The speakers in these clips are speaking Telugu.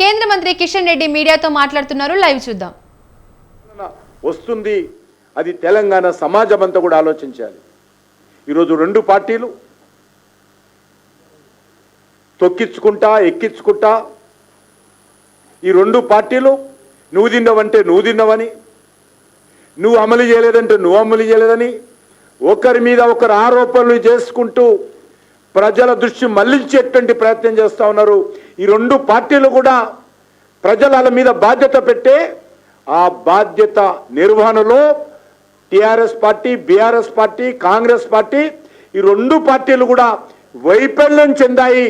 కేంద్ర మంత్రి కిషన్ రెడ్డి మీడియాతో మాట్లాడుతున్నారు. లైవ్ చూద్దాం. వస్తుంది. అది తెలంగాణ సమాజం అంతా కూడా ఆలోచించాలి. ఈరోజు రెండు పార్టీలు తొక్కించుకుంటా ఎక్కించుకుంటా ఈ రెండు పార్టీలు నువ్వు తిన్నావంటే నువ్వు తిన్నావని నువ్వు అమలు చేయలేదంటే నువ్వు అమలు చేయలేదని ఒకరి మీద ఒకరు ఆరోపణలు చేసుకుంటూ ప్రజల దృష్టి మళ్ళించేటువంటి ప్రయత్నం చేస్తూ ఉన్నారు. ఈ రెండు పార్టీలు కూడా ప్రజల మీద బాధ్యత పెట్టే ఆ బాధ్యత నిర్వహణలో TRS party BRS party Congress party ఈ రెండు పార్టీలు కూడా వైఫల్యం చెందాయి.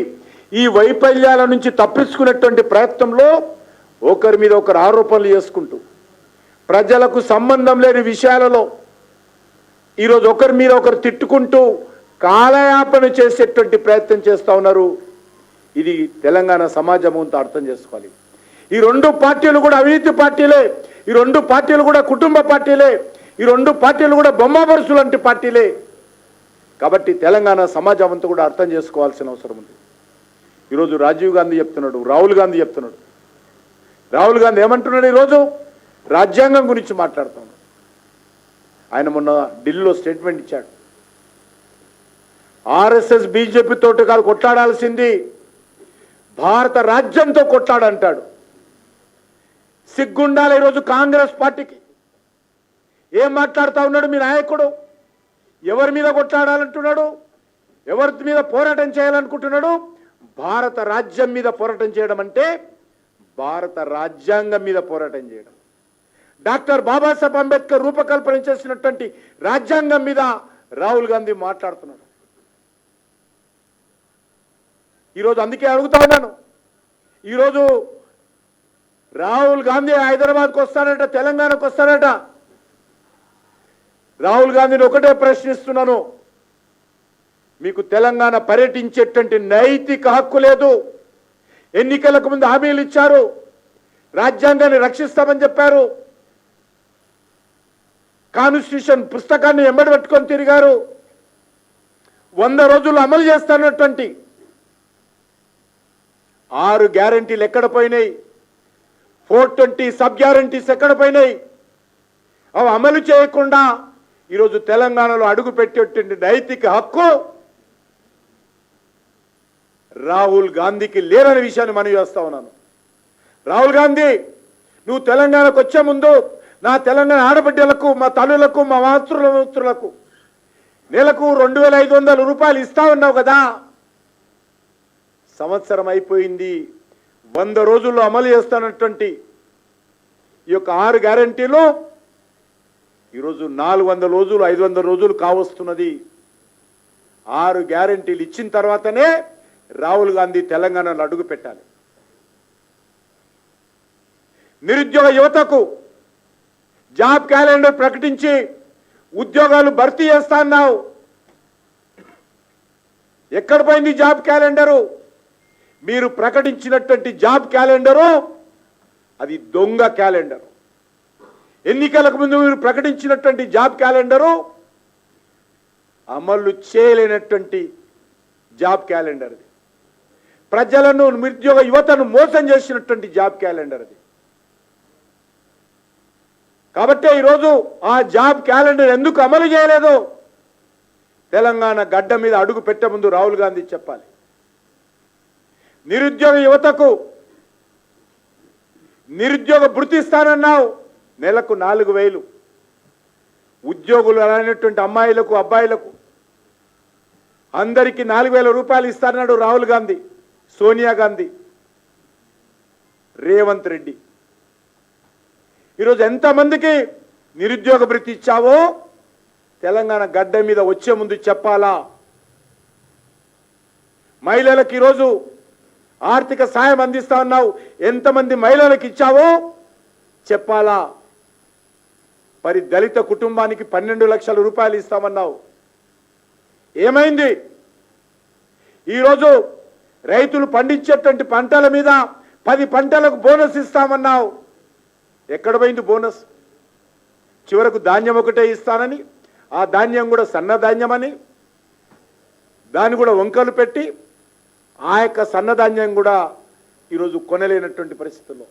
ఈ వైఫల్యాల నుంచి తప్పించుకునేటువంటి ప్రయత్నంలో ఒకరి మీద ఒకరు ఆరోపణలు చేసుకుంటూ ప్రజలకు సంబంధం లేని విషయాలలో ఈరోజు ఒకరి మీద ఒకరు తిట్టుకుంటూ కాలయాపన చేసేటువంటి ప్రయత్నం చేస్తూ ఉన్నారు ఇది తెలంగాణ సమాజం అంతా అర్థం చేసుకోవాలి. ఈ రెండు పార్టీలు కూడా అవినీతి పార్టీలే ఈ రెండు పార్టీలు కూడా కుటుంబ పార్టీలే ఈ రెండు పార్టీలు కూడా బొమ్మబరుసు లాంటి పార్టీలే. కాబట్టి తెలంగాణ సమాజం అంతా కూడా అర్థం చేసుకోవాల్సిన అవసరం ఉంది. ఈరోజు రాజీవ్ గాంధీ చెప్తున్నాడు రాహుల్ గాంధీ చెప్తున్నాడు. రాహుల్ గాంధీ ఏమంటున్నాడు ఈరోజు? రాజ్యాంగం గురించి మాట్లాడుతున్నాడు ఆయన మొన్న ఢిల్లీలో స్టేట్మెంట్ ఇచ్చాడు. ఆర్ఎస్ఎస్ బీజేపీ కాదు కొట్లాడాల్సింది భారత రాజ్యంతో కొట్లాడంటాడు. సిగ్గుండాలి ఈరోజు కాంగ్రెస్ పార్టీకి. ఏం మాట్లాడుతూ ఉన్నాడు మీ నాయకుడు? ఎవరి మీద కొట్లాడాలంటున్నాడు? ఎవరి మీద పోరాటం చేయాలనుకుంటున్నాడు? భారత రాజ్యం మీద పోరాటం చేయడం అంటే భారత రాజ్యాంగం మీద పోరాటం చేయడం. డాక్టర్ బాబాసాహెబ్ అంబేద్కర్ రూపకల్పన చేసినటువంటి రాజ్యాంగం మీద రాహుల్ గాంధీ మాట్లాడుతున్నాడు. ఈరోజు అందుకే అడుగుతా ఉన్నాను. ఈరోజు రాహుల్ గాంధీ హైదరాబాద్కి వస్తాడట తెలంగాణకు వస్తాడట. రాహుల్ గాంధీని ఒకటే ప్రశ్నిస్తున్నాను. మీకు తెలంగాణ పర్యటించేటువంటి నైతిక హక్కు లేదు. ఎన్నికలకు ముందు హామీలు ఇచ్చారు. రాజ్యాంగాన్ని రక్షిస్తామని చెప్పారు. కాన్స్టిట్యూషన్ పుస్తకాన్ని ఎంబడి పెట్టుకొని తిరిగారు. వంద రోజులు అమలు చేస్తానటువంటి ఆరు గ్యారంటీలు ఎక్కడ పోయినాయి? ఫోర్ ట్వంటీ సబ్ గ్యారంటీస్ ఎక్కడ పోయినాయి? అవి అమలు చేయకుండా ఈరోజు తెలంగాణలో అడుగు పెట్టేటువంటి నైతిక హక్కు రాహుల్ గాంధీకి లేరనే విషయాన్ని మనవి చేస్తా ఉన్నాను. రాహుల్ గాంధీ నువ్వు తెలంగాణకు వచ్చే ముందు నా తెలంగాణ ఆడబిడ్డలకు మా తల్లులకు మా మాతృల నెలకు రెండు వేల ఐదు వందల రూపాయలు ఇస్తా ఉన్నావు కదా? సంవత్సరం అయిపోయింది. వంద రోజుల్లో అమలు చేస్తానటువంటి ఈ యొక్క ఆరు గ్యారంటీలు ఈరోజు నాలుగు వందల రోజులు ఐదు వందల రోజులు కావస్తున్నది. ఆరు గ్యారంటీలు ఇచ్చిన తర్వాతనే రాహుల్ గాంధీ తెలంగాణలో అడుగు పెట్టాలి. నిరుద్యోగ యువతకు జాబ్ క్యాలెండర్ ప్రకటించి ఉద్యోగాలు భర్తీ చేస్తా అన్నావు. ఎక్కడ పోయింది జాబ్ క్యాలెండరు? మీరు ప్రకటించినటువంటి జాబ్ క్యాలెండరు అది దొంగ క్యాలెండరు. ఎన్నికలకు ముందు మీరు ప్రకటించినటువంటి జాబ్ క్యాలెండరు అమలు చేయలేనటువంటి జాబ్ క్యాలెండర్ అది ప్రజలను నిరుద్యోగ యువతను మోసం చేసినటువంటి జాబ్ క్యాలెండర్ అది కాబట్టి ఈరోజు ఆ జాబ్ క్యాలెండర్ ఎందుకు అమలు చేయలేదు తెలంగాణ గడ్డ మీద అడుగు పెట్టే ముందు రాహుల్ గాంధీ చెప్పాలి. నిరుద్యోగ యువతకు నిరుద్యోగ భృతి ఇస్తానన్నావు నెలకు నాలుగు వేలు. ఉద్యోగులు అనేటువంటి అమ్మాయిలకు అబ్బాయిలకు అందరికీ నాలుగు వేల రూపాయలు ఇస్తారన్నాడు రాహుల్ గాంధీ సోనియా గాంధీ రేవంత్ రెడ్డి. ఈరోజు ఎంతమందికి నిరుద్యోగ భృతి ఇచ్చావో తెలంగాణ గడ్డ మీద వచ్చే ముందు చెప్పాలా? మహిళలకు ఈరోజు ఆర్థిక సాయం అందిస్తా ఉన్నావు. ఎంతమంది మహిళలకు ఇచ్చావో చెప్పాలా? మరి దళిత కుటుంబానికి పన్నెండు లక్షల రూపాయలు ఇస్తామన్నావు. ఏమైంది? ఈరోజు రైతులు పండించేటువంటి పంటల మీద పది పంటలకు బోనస్ ఇస్తామన్నావు. ఎక్కడ పోయింది బోనస్? చివరకు ధాన్యం ఒకటే ఇస్తానని ఆ ధాన్యం కూడా సన్న ధాన్యమని దాన్ని కూడా వంకలు పెట్టి ఆ యొక్క సన్నధాన్యం కూడా ఈరోజు కొనలేనటువంటి పరిస్థితుల్లో.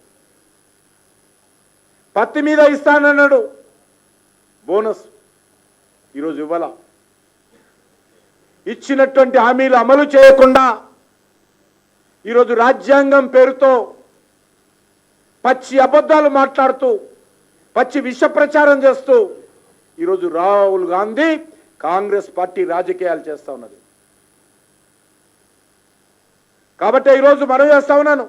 పత్తి మీద ఇస్తానన్నాడు. బోనస్ ఈరోజు ఇవ్వాల. ఇచ్చినటువంటి హామీలు అమలు చేయకుండా ఈరోజు రాజ్యాంగం పేరుతో పచ్చి అబద్ధాలు మాట్లాడుతూ పచ్చి విష ప్రచారం చేస్తూ ఈరోజు రాహుల్ గాంధీ కాంగ్రెస్ పార్టీ రాజకీయాలు చేస్తా ఉన్నది. కాబట్టి ఈరోజు మనం చేస్తా ఉన్నాను.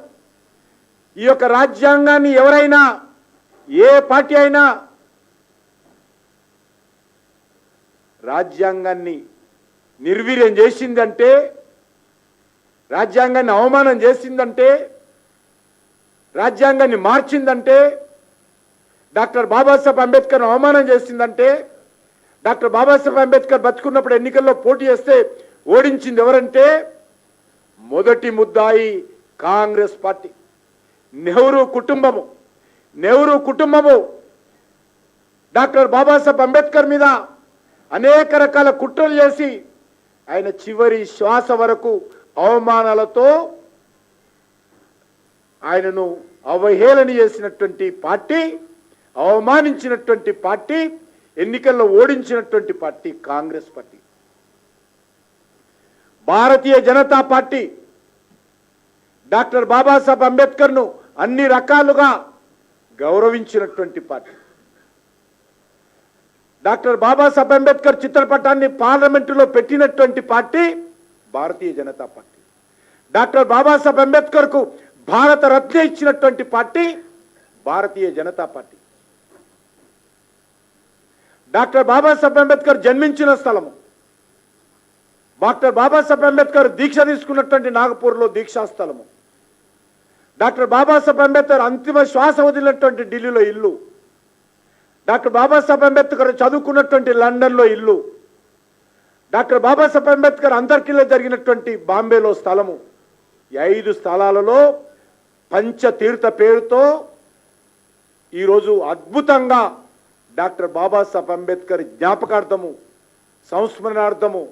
ఈ యొక్క రాజ్యాంగాన్ని ఎవరైనా ఏ పార్టీ అయినా రాజ్యాంగాన్ని నిర్వీర్యం చేసిందంటే రాజ్యాంగాన్ని అవమానం చేసిందంటే రాజ్యాంగాన్ని మార్చిందంటే డాక్టర్ బాబాసాహెబ్ అంబేద్కర్ అవమానం చేసిందంటే డాక్టర్ బాబాసాహెబ్ అంబేద్కర్ బతుకున్నప్పుడు ఎన్నికల్లో పోటీ చేస్తే ఓడించింది ఎవరంటే మొదటి ముద్దాయి కాంగ్రెస్ పార్టీ. నెహ్రూ కుటుంబము. నెహ్రూ కుటుంబము డాక్టర్ బాబాసాహెబ్ అంబేద్కర్ మీద అనేక రకాల కుట్రలు చేసి ఆయన చివరి శ్వాస వరకు అవమానాలతో ఆయనను అవహేళన చేసినటువంటి పార్టీ అవమానించినటువంటి పార్టీ ఎన్నికల్లో ఓడించినటువంటి party Congress party. Bharatiya Janata party doctor Babasaheb అంబేద్కర్ను అన్ని రకాలుగా గౌరవించినటువంటి పార్టీ. డాక్టర్ బాబాసాహెబ్ అంబేద్కర్ చిత్రపటాన్ని పార్లమెంటులో పెట్టినటువంటి party Bharatiya Janata party. Doctor Babasaheb అంబేద్కర్కు Bharat Ratna ఇచ్చినటువంటి party Bharatiya Janata party. Doctor Babasaheb Ambedkar జన్మించిన స్థలము. డాక్టర్ బాబాసాహెబ్ అంబేద్కర్ దీక్ష తీసుకున్నటువంటి నాగపూర్లో దీక్షా స్థలము. డాక్టర్ బాబాసాహెబ్ అంబేద్కర్ అంతిమ శ్వాస వదిలినటువంటి ఢిల్లీలో ఇల్లు. డాక్టర్ బాబాసాహెబ్ అంబేద్కర్ చదువుకున్నటువంటి లండన్లో ఇల్లు. డాక్టర్ బాబాసాహెబ్ అంబేద్కర్ అంతర్కిలో జరిగినటువంటి బాంబేలో స్థలము. ఈ ఐదు స్థలాలలో పంచతీర్థ పేరుతో ఈరోజు అద్భుతంగా డాక్టర్ బాబాసాహెబ్ అంబేద్కర్ జ్ఞాపకార్థము సంస్మరణార్థము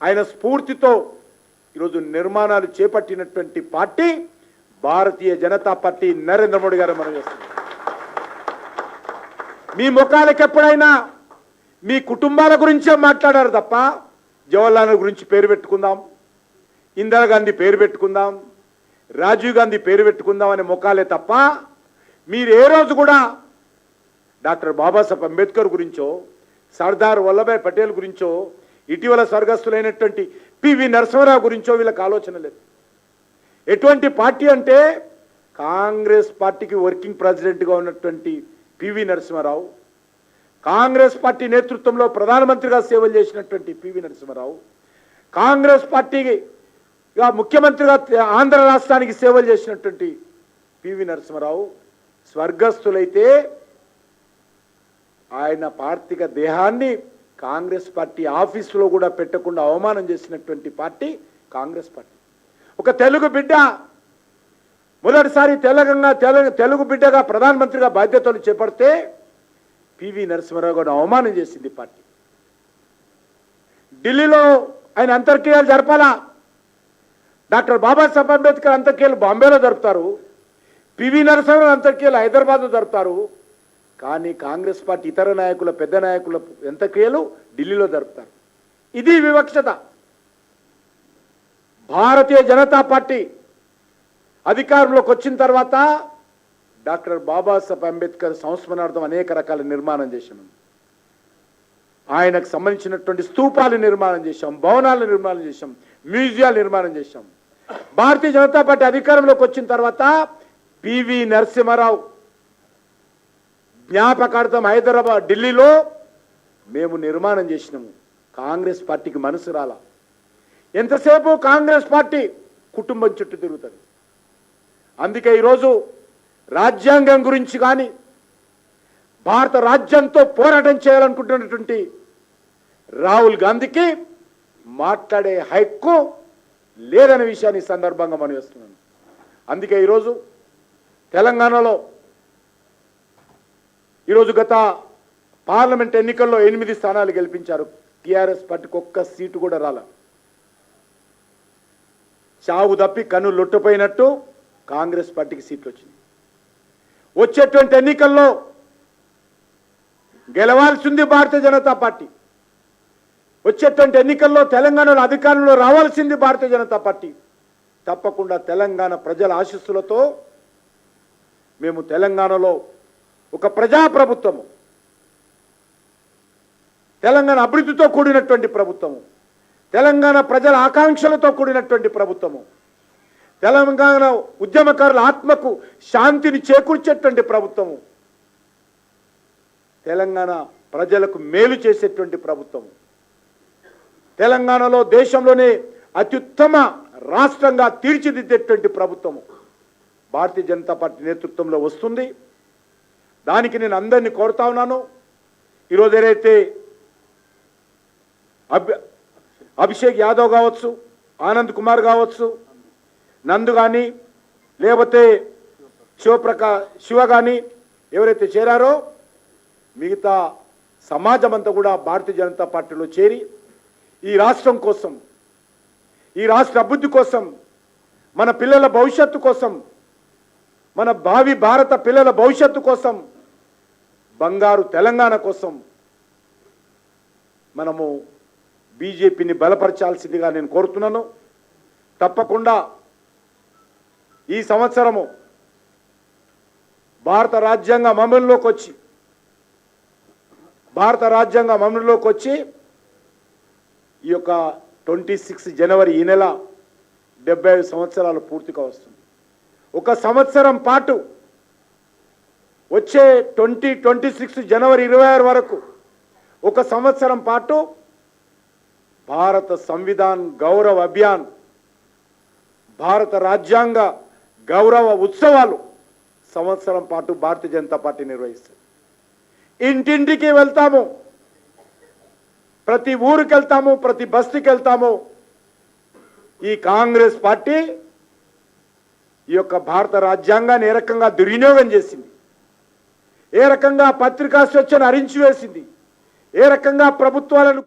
ఆయన స్ఫూర్తితో ఈరోజు నిర్మాణాలు చేపట్టినటువంటి పార్టీ భారతీయ జనతా పార్టీ నరేంద్ర మోడీ గారు మనం చేస్తుంది మీ ముఖాలకు ఎప్పుడైనా మీ కుటుంబాల గురించే మాట్లాడారు తప్ప జవహర్లాల్ నెహ్రూ గురించి పేరు పెట్టుకుందాం ఇందిరాగాంధీ పేరు పెట్టుకుందాం రాజీవ్ గాంధీ పేరు పెట్టుకుందాం అనే ముఖాలే తప్ప మీరు ఏ రోజు కూడా డాక్టర్ బాబాసాహెబ్ అంబేద్కర్ గురించో సర్దార్ వల్లభాయ్ పటేల్ గురించో ఇటీవల స్వర్గస్థులైనటువంటి పివి నరసింహరావు గురించో వీళ్ళకి ఆలోచన లేదు. ఎటువంటి పార్టీ అంటే కాంగ్రెస్ పార్టీకి వర్కింగ్ ప్రెసిడెంట్గా ఉన్నటువంటి పివి నరసింహారావు కాంగ్రెస్ పార్టీ నేతృత్వంలో ప్రధానమంత్రిగా సేవలు చేసినటువంటి పివి నరసింహారావు కాంగ్రెస్ పార్టీగా ముఖ్యమంత్రిగా ఆంధ్ర రాష్ట్రానికి సేవలు చేసినటువంటి పివి నరసింహారావు స్వర్గస్థులైతే ఆయన పార్థిక దేహాన్ని కాంగ్రెస్ పార్టీ ఆఫీసులో కూడా పెట్టకుండా అవమానం చేసినటువంటి పార్టీ కాంగ్రెస్ పార్టీ. ఒక తెలుగు బిడ్డ మొదటిసారి తెలంగాణ తెలంగాణ తెలుగు బిడ్డగా ప్రధానమంత్రిగా బాధ్యతలు చేపడితే పివి నరసింహారావు గారు అవమానం చేసింది పార్టీ. ఢిల్లీలో ఆయన అంతర్క్రియలు జరపాలా? డాక్టర్ బాబాసాహెబ్ అంబేద్కర్ అంతర్క్రియలు బాంబేలో జరుపుతారు. పివి నరసింహరావు అంతర్క్రియలు హైదరాబాద్లో జరుపుతారు. కానీ కాంగ్రెస్ పార్టీ ఇతర నాయకుల పెద్ద నాయకుల క్రియలు ఢిల్లీలో జరుపుతారు. ఇది వివక్షత. భారతీయ జనతా పార్టీ అధికారంలోకి వచ్చిన తర్వాత డాక్టర్ బాబాసాహెబ్ అంబేద్కర్ సంస్మరణార్థం అనేక రకాల నిర్మాణం చేశాం. ఆయనకు సంబంధించినటువంటి స్తూపాలు నిర్మాణం చేశాం భవనాలు నిర్మాణం చేశాం మ్యూజియాలు నిర్మాణం చేశాం. భారతీయ జనతా పార్టీ అధికారంలోకి వచ్చిన తర్వాత పివి నరసింహారావు జ్ఞాపకార్థం హైదరాబాద్ ఢిల్లీలో మేము నిర్మాణం చేసినాము. కాంగ్రెస్ పార్టీకి మనసు రాలా. ఎంతసేపు కాంగ్రెస్ పార్టీ కుటుంబం చుట్టూ తిరుగుతుంది? అందుకే ఈరోజు రాజ్యాంగం గురించి కానీ భారత రాజ్యంతో పోరాటం చేయాలనుకుంటున్నటువంటి రాహుల్ గాంధీకి మాట్లాడే హక్కు లేదనే విషయాన్ని సందర్భంగా మనం వేస్తున్నాను అందుకే ఈరోజు తెలంగాణలో ఈరోజు గత పార్లమెంట్ ఎన్నికల్లో ఎనిమిది స్థానాలు గెలిపించారు. టీఆర్ఎస్ పార్టీకి ఒక్క సీటు కూడా రాల. చావు తప్పి కన్ను లొట్టుపోయినట్టు కాంగ్రెస్ పార్టీకి సీట్లు వచ్చింది. వచ్చేటువంటి ఎన్నికల్లో గెలవాల్సింది భారతీయ జనతా పార్టీ. వచ్చేటువంటి ఎన్నికల్లో తెలంగాణలో అధికారంలో రావాల్సింది భారతీయ జనతా పార్టీ. తప్పకుండా తెలంగాణ ప్రజల ఆశీస్సులతో మేము తెలంగాణలో ఒక ప్రజాప్రభుత్వము. తెలంగాణ అభివృద్ధితో కూడినటువంటి ప్రభుత్వము. తెలంగాణ ప్రజల ఆకాంక్షలతో కూడినటువంటి ప్రభుత్వము. తెలంగాణ ఉద్యమకారుల ఆత్మకు శాంతిని చేకూర్చేటువంటి ప్రభుత్వము. తెలంగాణ ప్రజలకు మేలు చేసేటువంటి ప్రభుత్వము. తెలంగాణలో దేశంలోనే అత్యుత్తమ రాష్ట్రంగా తీర్చిదిద్దేటువంటి ప్రభుత్వము. భారతీయ జనతా పార్టీ నేతృత్వంలో వస్తుంది. దానికి నేను అందరినీ కోరుతా ఉన్నాను. ఈరోజు ఏదైతే అభి అభిషేక్ యాదవ్ కావచ్చు ఆనంద్ కుమార్ కావచ్చు నందు కానీ లేకపోతే శివప్రకా శివ కానీ ఎవరైతే చేరారో మిగతా సమాజం అంతా కూడా భారతీయ జనతా పార్టీలో చేరి ఈ రాష్ట్రం కోసం ఈ రాష్ట్ర అభివృద్ధి కోసం మన పిల్లల భవిష్యత్తు కోసం మన భావి భారత పిల్లల భవిష్యత్తు కోసం బంగారు తెలంగాణ కోసం మనము బీజేపీని బలపరచాల్సిందిగా నేను కోరుతున్నాను. తప్పకుండా ఈ సంవత్సరము భారత రాజ్యాంగం అమలులోకి వచ్చి భారత రాజ్యాంగం అమలులోకి వచ్చి ఈ యొక్క ట్వంటీ సిక్స్ జనవరి ఈ నెల డెబ్బై ఐదు సంవత్సరాలు పూర్తిగా వస్తుంది. ఒక సంవత్సరం పాటు వచ్చే ట్వంటీ ట్వంటీ సిక్స్ జనవరి ఇరవై ఆరు వరకు ఒక సంవత్సరం పాటు భారత సంవిధాన్ గౌరవ అభియాన్ భారత రాజ్యాంగ గౌరవ ఉత్సవాలు సంవత్సరం పాటు భారతీయ జనతా పార్టీ నిర్వహిస్తుంది ఇంటింటికి వెళ్తాము. ప్రతి ఊరికి వెళ్తాము ప్రతి బస్తీకి వెళ్తాము. ఈ కాంగ్రెస్ పార్టీ ఈ యొక్క భారత రాజ్యాంగాన్ని ఏ రకంగా దుర్వినియోగం చేసింది? ఏ రకంగా పత్రికా స్వేచ్ఛను హరించి వేసింది? ఏ రకంగా ప్రభుత్వాలను